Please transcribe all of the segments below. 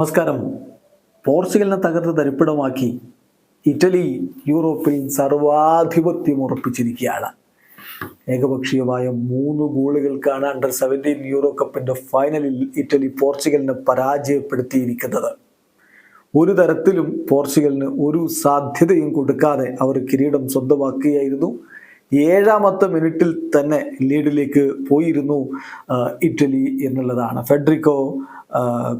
നമസ്കാരം. പോർച്ചുഗലിനെ തകർത്ത് തരിപ്പിടമാക്കി ഇറ്റലി യൂറോപ്പിൽ സർവാധിപത്യം ഉറപ്പിച്ചിരിക്കുകയാണ്. ഏകപക്ഷീയമായ മൂന്ന് ഗോളുകൾക്കാണ് അണ്ടർ സെവന്റീൻ യൂറോ കപ്പിന്റെ ഫൈനലിൽ ഇറ്റലി പോർച്ചുഗലിനെ പരാജയപ്പെടുത്തിയിരിക്കുന്നത്. ഒരു തരത്തിലും പോർച്ചുഗലിന് ഒരു സാധ്യതയും കൊടുക്കാതെ അവർ കിരീടം സ്വന്തമാക്കുകയായിരുന്നു. ഏഴാമത്തെ മിനിറ്റിൽ തന്നെ ലീഡിലേക്ക് പോയിരുന്നു ഇറ്റലി എന്നുള്ളതാണ്. ഫെഡറിക്കോ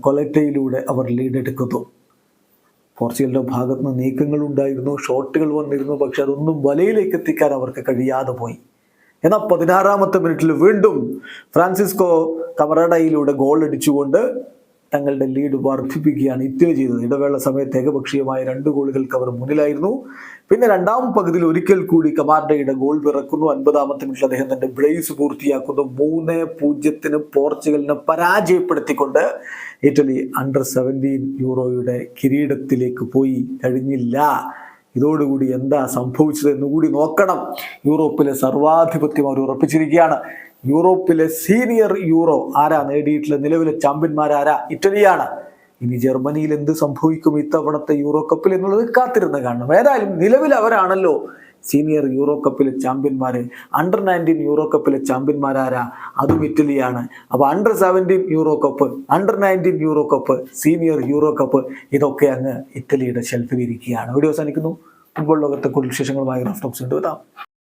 കൊലറ്റയിലൂടെ അവർ ലീഡെടുക്കുന്നു. പോർച്ചുഗലിന്റെ ഭാഗത്ത് നിന്ന് നീക്കങ്ങൾ ഉണ്ടായിരുന്നു ഷോട്ടുകൾ വന്നിരുന്നു പക്ഷെ അതൊന്നും വലയിലേക്ക് എത്തിക്കാൻ അവർക്ക് കഴിയാതെ പോയി. എന്നാൽ പതിനാറാമത്തെ മിനിറ്റിൽ വീണ്ടും ഫ്രാൻസിസ്കോ കമറഡയിലൂടെ ഗോൾ അടിച്ചുകൊണ്ട് തങ്ങളുടെ ലീഡ് വർദ്ധിപ്പിക്കുകയാണ് ഇറ്റലി ചെയ്തത്. ഇടവേള സമയത്ത് ഏകപക്ഷീയമായ രണ്ട് ഗോളുകൾക്ക് അവർ മുന്നിലായിരുന്നു. പിന്നെ രണ്ടാം പകുതിയിൽ ഒരിക്കൽ കൂടി കമാർഡയുടെ ഗോൾ പിറക്കുന്നു അൻപതാമത്തെ മിനിറ്റിൽ അദ്ദേഹം തന്റെ ബ്രേസ് പൂർത്തിയാക്കുന്നു. മൂന്ന് പൂജ്യത്തിന് പോർച്ചുഗലിനെ പരാജയപ്പെടുത്തിക്കൊണ്ട് ഇറ്റലി അണ്ടർ സെവന്റീൻ യൂറോയുടെ കിരീടത്തിലേക്ക് പോയി. കഴിഞ്ഞില്ല. ഇതോടുകൂടി എന്താ സംഭവിച്ചത് എന്നുകൂടി നോക്കണം. യൂറോപ്പിലെ സർവാധിപത്യം അവർ ഉറപ്പിച്ചിരിക്കുകയാണ്. യൂറോപ്പിലെ സീനിയർ യൂറോ ആരാ നേടിയിട്ടുള്ള നിലവിലെ ചാമ്പ്യന്മാരാരാ ഇറ്റലിയാണ്. ഇനി ജർമ്മനിയിൽ എന്ത് സംഭവിക്കും ഇത്തവണത്തെ യൂറോ കപ്പിൽ എന്നുള്ളത് കാത്തിരുന്ന് കാണണം. ഏതായാലും നിലവിൽ അവരാണല്ലോ സീനിയർ യൂറോ കപ്പിലെ ചാമ്പ്യന്മാര്. അണ്ടർ നയന്റീൻ യൂറോ കപ്പിലെ ചാമ്പ്യന്മാരാരാ അതും ഇറ്റലിയാണ്. അപ്പോൾ under seventeen euro cup under nineteen euro cup senior euro cup ഇതൊക്കെ അങ്ങ് ഇറ്റലിയുടെ ഷെൽഫിൽ ഇരിക്കുകയാണ്. വീഡിയോ അവസാനിക്കുന്നു. ഫുട്ബോൾ ലോകത്തെ കൂടുതൽ വിശേഷങ്ങളുമായി റഫ് ടോക്സ് ഉണ്ട്